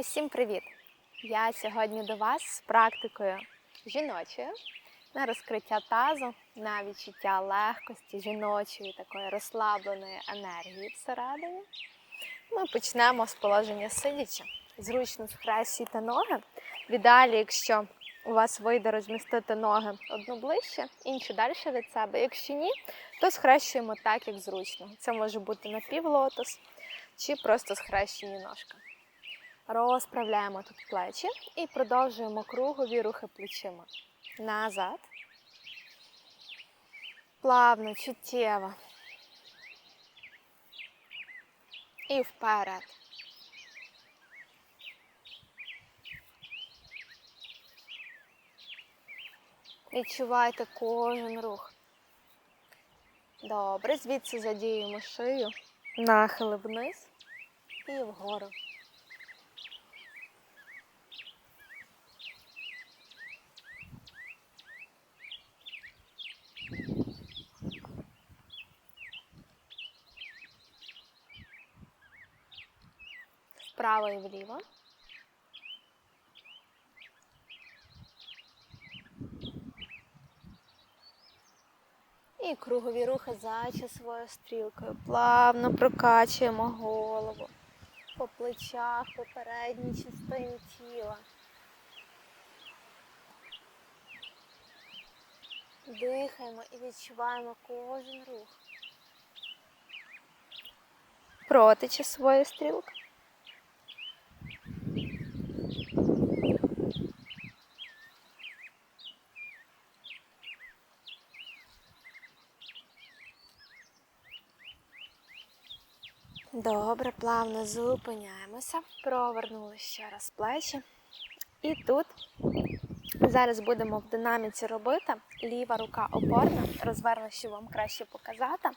Усім привіт! Я сьогодні до вас з практикою жіночою на розкриття тазу, на відчуття легкості, жіночої такої розслабленої енергії всередині. Ми почнемо з положення сидячи. Зручно схрещуйте ноги. В ідеалі, якщо у вас вийде розмістити ноги одну ближче, іншу далі від себе. Якщо ні, то схрещуємо так, як зручно. Це може бути напівлотос чи просто схрещені ножки. Розправляємо тут плечі і продовжуємо кругові рухи плечима. Назад. Плавно, чуттєво. І вперед. Відчувайте кожен рух. Добре, звідси задіємо шию, нахили вниз і вгору. Вправо і вліво. І кругові рухи за часовою стрілкою. Плавно прокачуємо голову по плечах, по передній частині тіла. Дихаємо і відчуваємо кожен рух. Проти часової стрілки. Добре, плавно зупиняємося, провернули ще раз плечі. І тут зараз будемо в динаміці робити. Ліва рука опорна, розверну, щоб вам краще показати.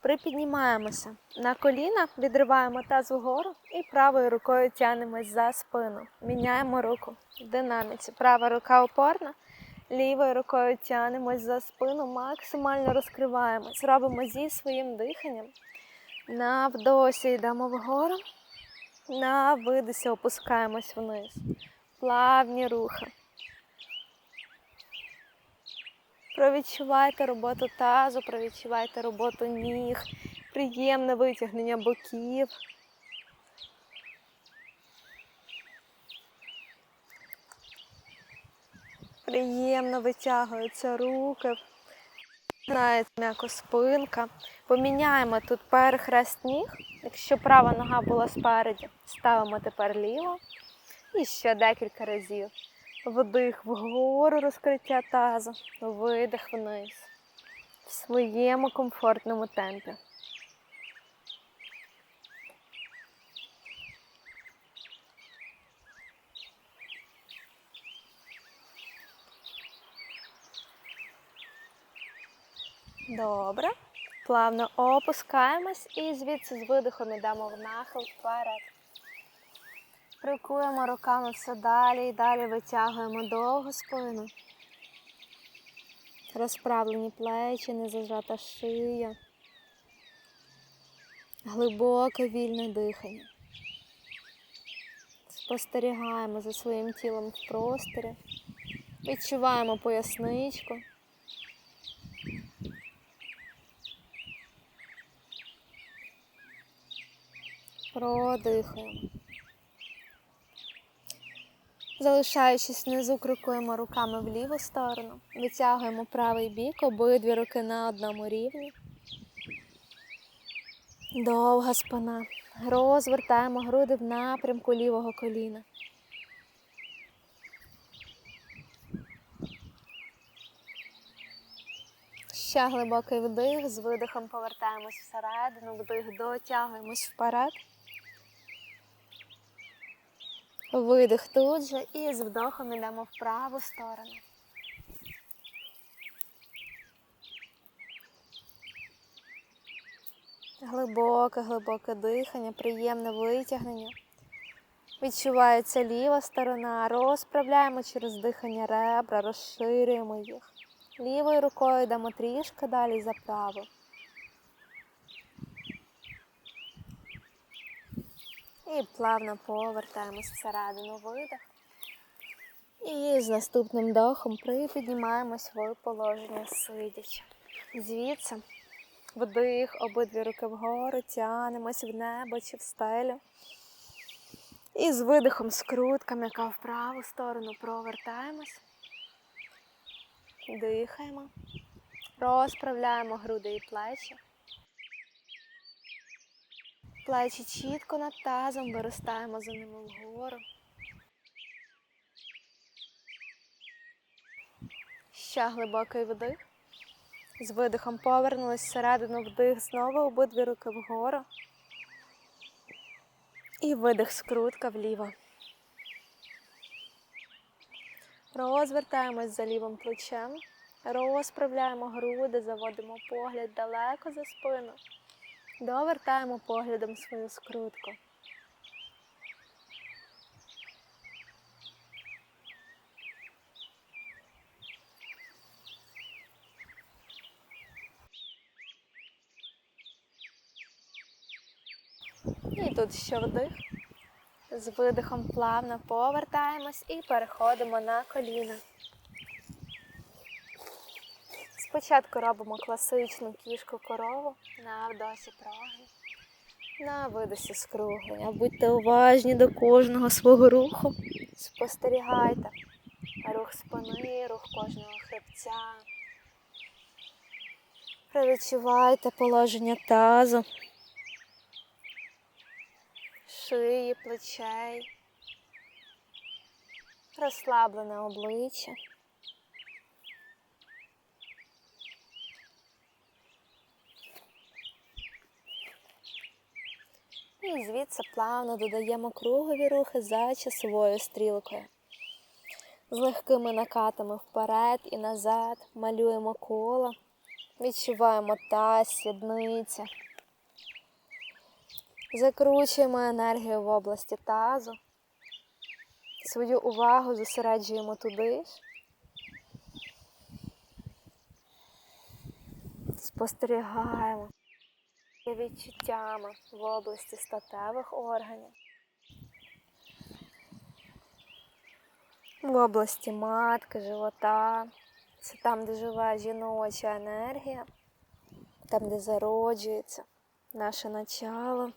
Припіднімаємося на коліна, відриваємо таз вгору і правою рукою тягнемось за спину. Міняємо руку в динаміці. Права рука опорна, лівою рукою тягнемось за спину, максимально розкриваємось. Робимо зі своїм диханням. На вдосі йдемо вгору, на видосі опускаємось вниз. Плавні рухи. Провідчувайте роботу тазу, провідчувайте роботу ніг, приємне витягнення боків. Приємно витягуються руки, Знається м'яко спинка. Поміняємо тут перехрест ніг. Якщо права нога була спереді, ставимо тепер ліву. І ще декілька разів. Вдих вгору розкриття тазу, видих вниз. В своєму комфортному темпі. Добре. Плавно опускаємось і звідси з видихом йдемо в нахил вперед. Крикуємо руками все далі і далі витягуємо довгу спину. Розправлені плечі, не зажата шия. Глибоке вільне дихання. Спостерігаємо за своїм тілом в просторі. Відчуваємо поясничку. Продихаємо. Залишаючись внизу, крокуємо руками в ліву сторону, витягуємо правий бік, обидві руки на одному рівні. Довга спина. Розвертаємо груди в напрямку лівого коліна. Ще глибокий вдих, з видихом повертаємось всередину, вдих, дотягуємось вперед. Видих тут же і з вдохом йдемо в праву сторону. Глибоке, глибоке дихання, приємне витягнення. Відчувається ліва сторона. Розправляємо через дихання ребра, розширюємо їх. Лівою рукою йдемо трішки далі за праву. І плавно повертаємось всередину видих. І з наступним дохом припіднімаємось в положення сидячи. Звідси вдих, обидві руки вгору, тянемось в небо чи в стелю. І з видихом скрутка, м'яка в праву сторону провертаємось. Дихаємо. Розправляємо груди і плечі. Плечі чітко над тазом, виростаємо за ними вгору. Ще глибокий вдих. З видихом повернулись всередину вдих, знову обидві руки вгору. І видих скрутка вліво. Розвертаємось за лівим плечем, розправляємо груди, заводимо погляд далеко за спину. Довертаємо поглядом свою скрутку. І тут ще вдих. З видихом плавно повертаємось і переходимо на коліна. Спочатку робимо класичну кішку корову на вдосі прогин, на видосі скруглення. Будьте уважні до кожного свого руху. Спостерігайте рух спини, рух кожного хребця. Привідчувайте положення тазу, шиї, плечей, розслаблене обличчя. І звідси плавно додаємо кругові рухи за часовою стрілкою. З легкими накатами вперед і назад малюємо коло, відчуваємо таз, сідниця. Закручуємо енергію в області тазу. Свою увагу зосереджуємо туди ж. Спостерігаємо за відчуттями в області статевих органів, в області матки, живота. Це там, де живе жіноча енергія, там, де зароджується наше начало.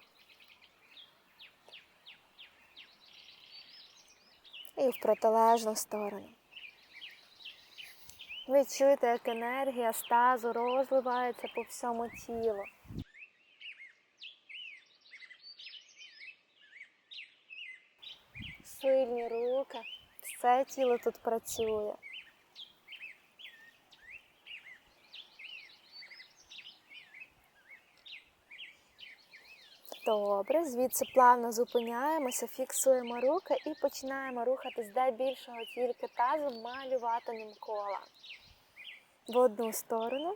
І в протилежну сторону. Відчуйте, як енергія з тазу розливається по всьому тілу. Сильні руки, все тіло тут працює. Добре, звідси плавно зупиняємося, фіксуємо руки і починаємо рухатись де більшого тільки тазу малюватимем кола. В одну сторону.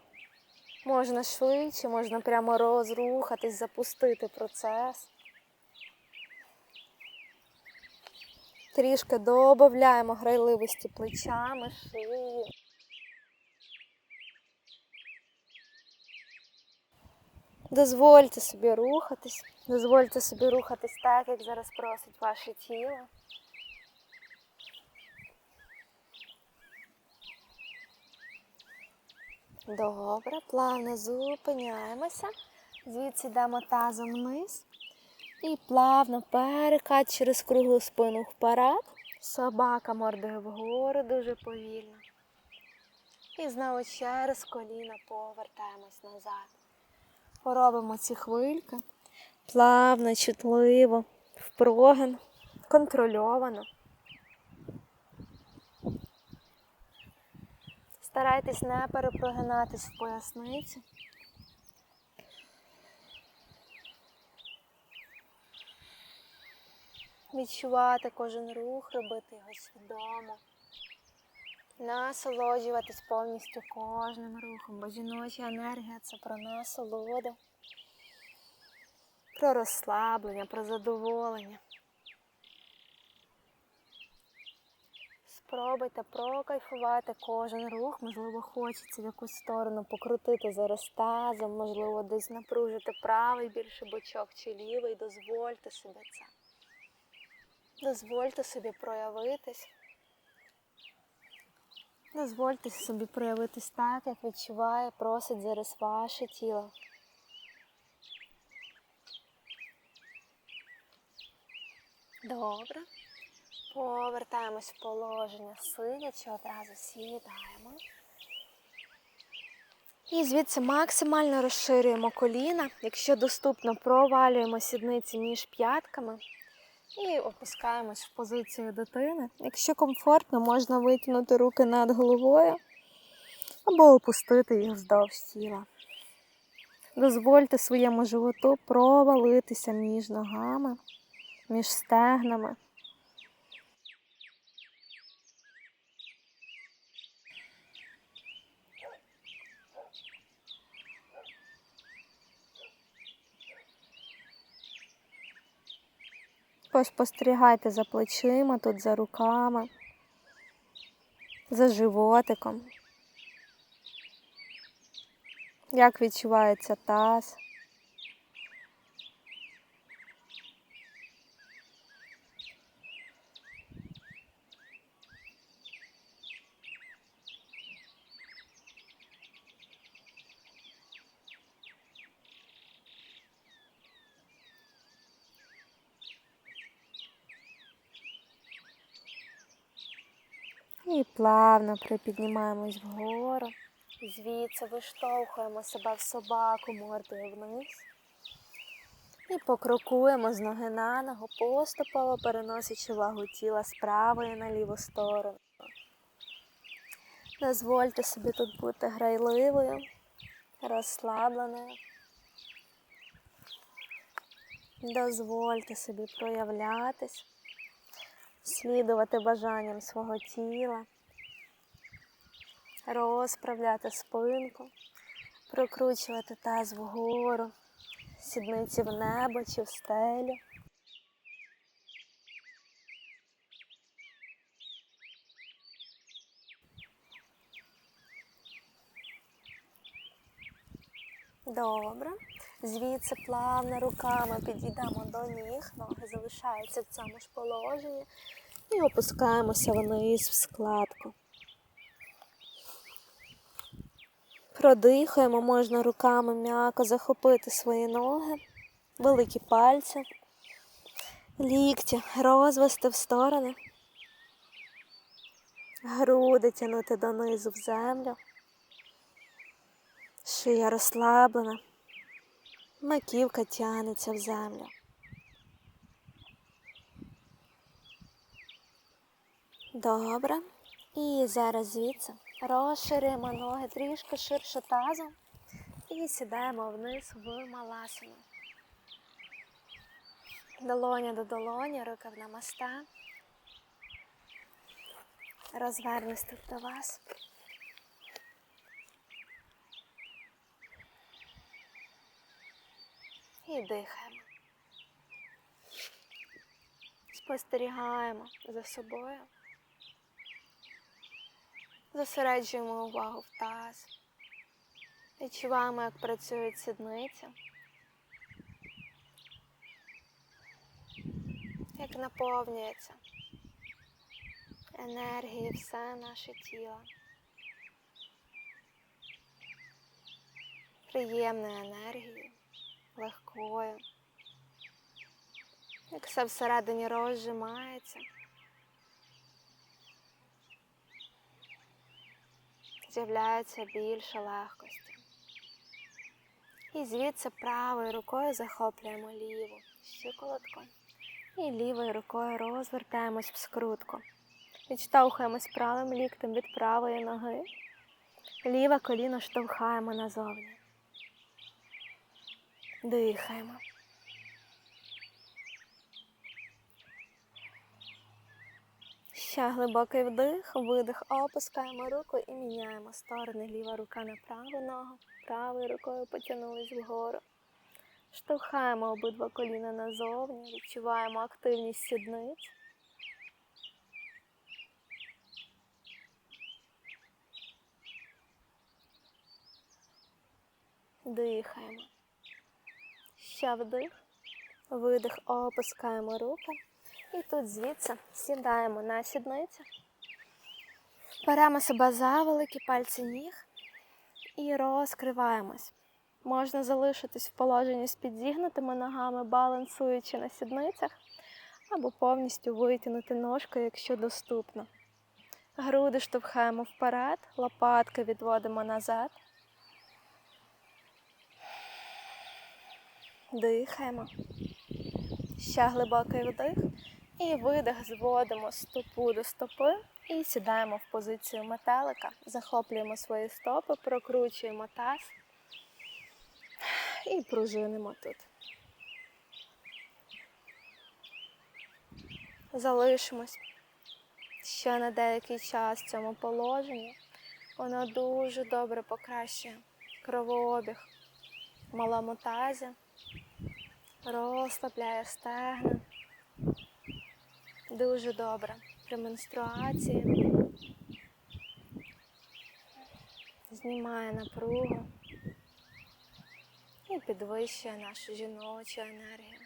Можна швидше, можна прямо розрухатись, запустити процес. Трішки додаємо грайливості плечами, шиї. Дозвольте собі рухатись, дозвольте собі рухатись так, як зараз просить ваше тіло. Добре, плавно зупиняємося. Звідси йдемо тазом вниз. І плавно перекат через круглу спину вперед. Собака мордою вгору дуже повільно. І знову через коліна повертаємось назад. Поробимо ці хвильки плавно, чутливо, в прогин, контрольовано. Старайтесь не перепрогинатись в поясниці. Відчувати кожен рух, робити його свідомо. Насолоджуватись повністю кожним рухом, бо жіноча енергія це про насолоду, про розслаблення, про задоволення. Спробуйте прокайфувати кожен рух, можливо, хочеться в якусь сторону покрутити зараз тазом, можливо, десь напружити правий більше бочок чи лівий, дозвольте собі це. Дозвольте собі проявитись. Дозвольте собі проявитись так, як відчуває, просить зараз ваше тіло. Добре. Повертаємось в положення сидячи, одразу сідаємо. І звідси максимально розширюємо коліна. Якщо доступно, провалюємо сідниці між п'ятками і опускаємось в позицію дитини. Якщо комфортно, можна витягнути руки над головою або опустити їх вздовж тіла. Дозвольте своєму животу провалитися між ногами, між стегнами. Поспостерігайте за плечима, тут за руками, за животиком. Як відчувається таз? І плавно припіднімаємось вгору. Звідси виштовхуємо себе в собаку мордою вниз. І покрокуємо з ноги на ногу, поступово переносячи вагу тіла з правої на ліву сторону. Дозвольте собі тут бути грайливою, розслабленою. Дозвольте собі проявлятись, слідувати бажанням свого тіла розправляти спинку, прокручувати таз вгору, сідниці в небо чи в стелю. Добре. Звідси плавно руками підійдемо до ніг, ноги залишаються в цьому ж положенні і опускаємося вниз в складку. Продихаємо, можна руками м'яко захопити свої ноги, великі пальці, лікті розвести в сторони, груди тягнути донизу в землю, шия розслаблена, маківка тягнеться в землю. Добре. І зараз звідси розширимо ноги трішки ширше тазом і сідаємо вниз в маласану. Долоня до долоні, рука в намаста. Розвернусь тут до вас. І дихаємо. Спостерігаємо за собою. Зосереджуємо увагу в таз. Відчуваємо, як працюють сідниці. Як наповнюється енергією все наше тіло. Приємною енергією, легкою. Як все всередині розжимається. з'являється більше легкості. І звідси правою рукою захоплюємо ліву щиколотку. І лівою рукою розвертаємось в скрутку. Відштовхуємось правим ліктем від правої ноги. Ліве коліно штовхаємо назовні. Дихаємо. Ще глибокий вдих, видих, опускаємо руку і міняємо сторони. Ліва рука на праву ногу, правою рукою потягнулись вгору. Штовхаємо обидва коліна назовні, відчуваємо активність сідниць. Дихаємо. Ще вдих, видих, опускаємо руки. І тут звідси сідаємо на сідницю. Беремо себе за великі пальці ніг і розкриваємось. Можна залишитись в положенні з підзігнутими ногами, балансуючи на сідницях, або повністю витягнути ножку, якщо доступно. Груди штовхаємо вперед, лопатки відводимо назад. Дихаємо. Ще глибокий вдих. І видих зводимо стопу до стопи і сідаємо в позицію метелика. Захоплюємо свої стопи, прокручуємо таз і пружинимо тут. Залишимось ще на деякий час в цьому положенні. Воно дуже добре покращує кровообіг в малому тазі, розслабляє стегна. Дуже добре при менструації. Знімає напругу і підвищує нашу жіночу енергію.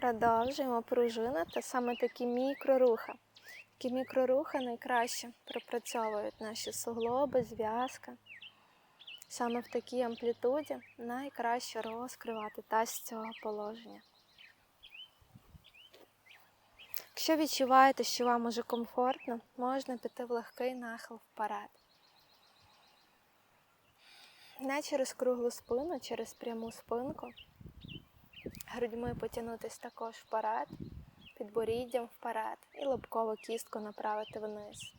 Продовжуємо пружинити саме такі мікрорухи. Такі мікрорухи найкраще пропрацьовують наші суглоби, зв'язки. Саме в такій амплітуді найкраще розкривати таз з цього положення. Якщо відчуваєте, що вам уже комфортно, можна піти в легкий нахил вперед. Не через круглу спину, через пряму спинку. Грудьми потягнутись також вперед, підборіддям вперед і лобкову кістку направити вниз.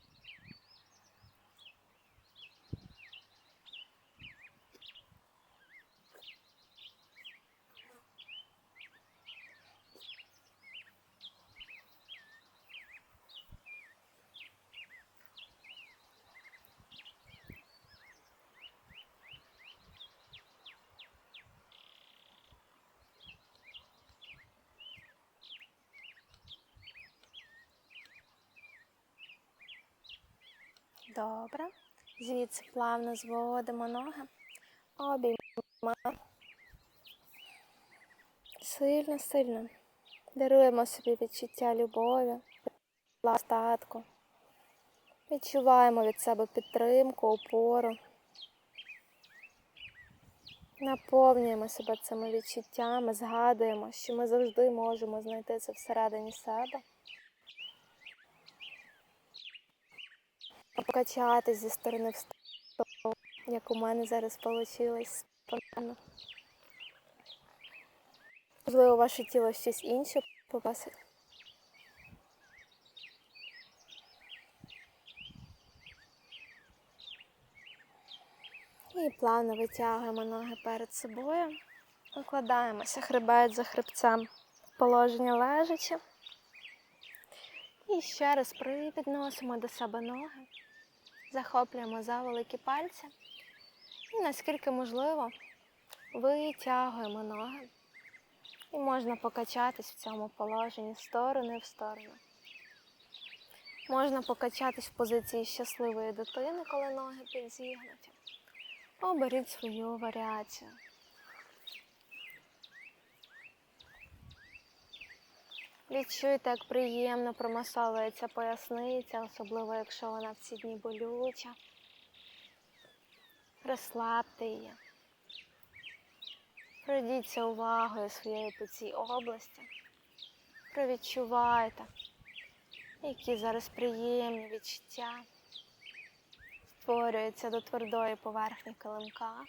Добре. Звідси плавно зводимо ноги, обіймаємо. Сильно, сильно. Даруємо собі відчуття любові, статку. Відчуваємо від себе підтримку, опору. Наповнюємо себе цими відчуттями, згадуємо, що ми завжди можемо знайти це всередині себе. Покачатись зі сторони в сторону, як у мене зараз вийшло спонтанно. Можливо, ваше тіло щось інше попросить. І плавно витягуємо ноги перед собою, укладаємося хребет за хребцем положення лежачи. І ще раз привідносимо до себе ноги захоплюємо за великі пальці і наскільки можливо витягуємо ноги. І можна покачатись в цьому положенні сторони в сторону. Можна покачатись в позиції щасливої дитини, коли ноги підзігнуті. Оберіть свою варіацію. Відчуйте, як приємно промасовується поясниця, особливо якщо вона в ці дні болюча. Розслабте її. Пройдіться увагою своєю по цій області. Провідчувайте, які зараз приємні відчуття створюються до твердої поверхні килимка,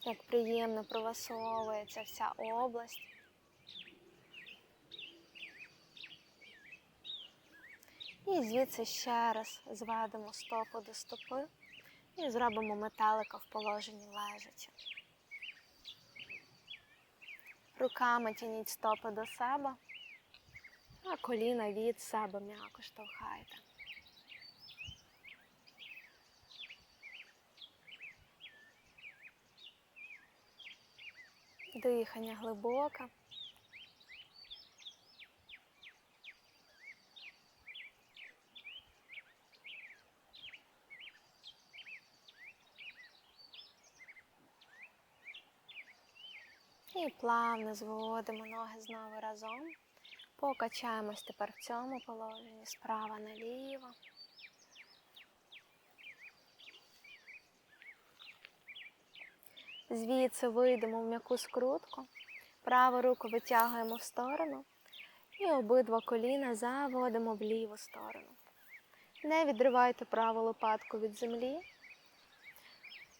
як приємно проласовується вся область. І звідси ще раз зведемо стопу до стопи і зробимо метелика в положенні лежачи. Руками тяніть стопи до себе, а коліна від себе м'яко штовхайте. Дихання глибоке. І плавно зводимо ноги знову разом. Покачаємось тепер в цьому положенні справа наліво. Звідси вийдемо в м'яку скрутку. Праву руку витягуємо в сторону і обидва коліна заводимо в ліву сторону. Не відривайте праву лопатку від землі.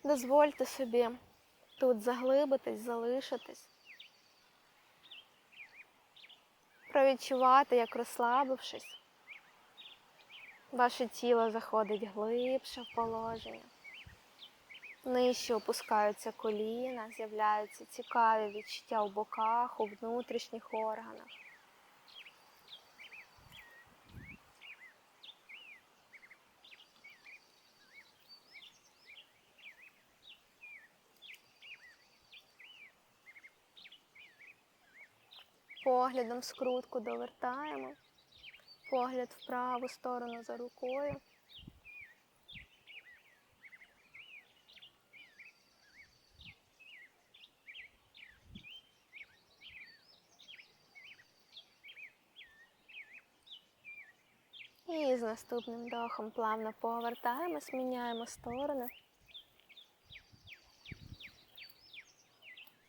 Дозвольте собі тут заглибитись, залишитись. Провідчувати, як розслабившись, ваше тіло заходить глибше в положення. Нижче опускаються коліна, з'являються цікаві відчуття у боках, у внутрішніх органах. Поглядом скрутку довертаємо, погляд в праву сторону за рукою. І з наступним вдохом плавно повертаємось, міняємо сторони.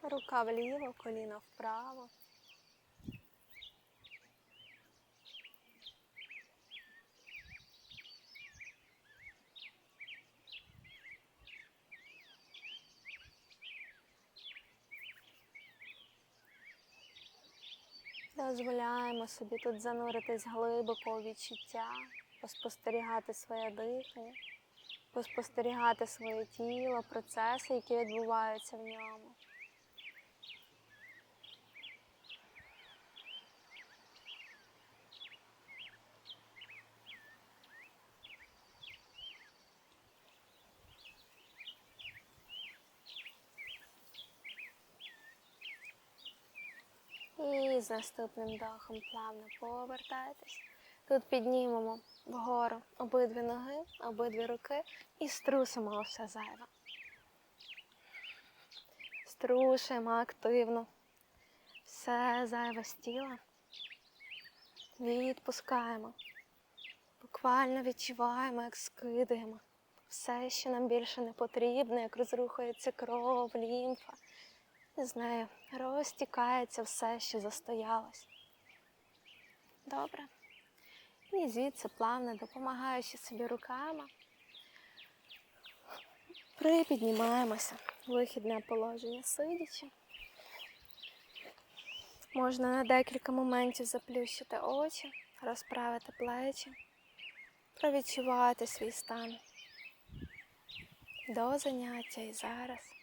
Рука вліво, коліно вправо. Дозволяємо собі тут зануритись глибоко у відчуття, поспостерігати своє дихання, поспостерігати своє тіло, процеси, які відбуваються в ньому. І з наступним вдохом плавно повертайтесь. Тут піднімемо вгору обидві ноги, обидві руки і струсимо все зайве. Струшуємо активно. Все зайве з тіла. Відпускаємо. Буквально відчуваємо, як скидаємо. Все, що нам більше не потрібно, як розрухається кров, лімфа. І з нею розтікається все, що застоялось. Добре. І звідси плавно допомагаючи собі руками, припіднімаємося. Вихідне положення сидячи. Можна на декілька моментів заплющити очі, розправити плечі, провідчувати свій стан до заняття і зараз.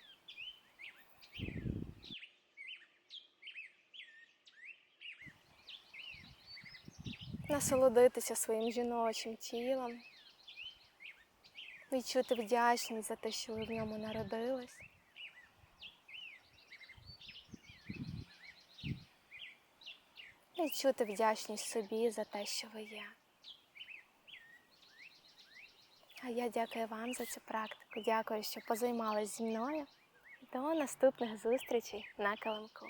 Насолодитися своїм жіночим тілом, відчути вдячність за те, що ви в ньому народились. Відчути вдячність собі за те, що ви є. А я дякую вам за цю практику. Дякую, що позаймались зі мною. До наступних зустрічей на килимку.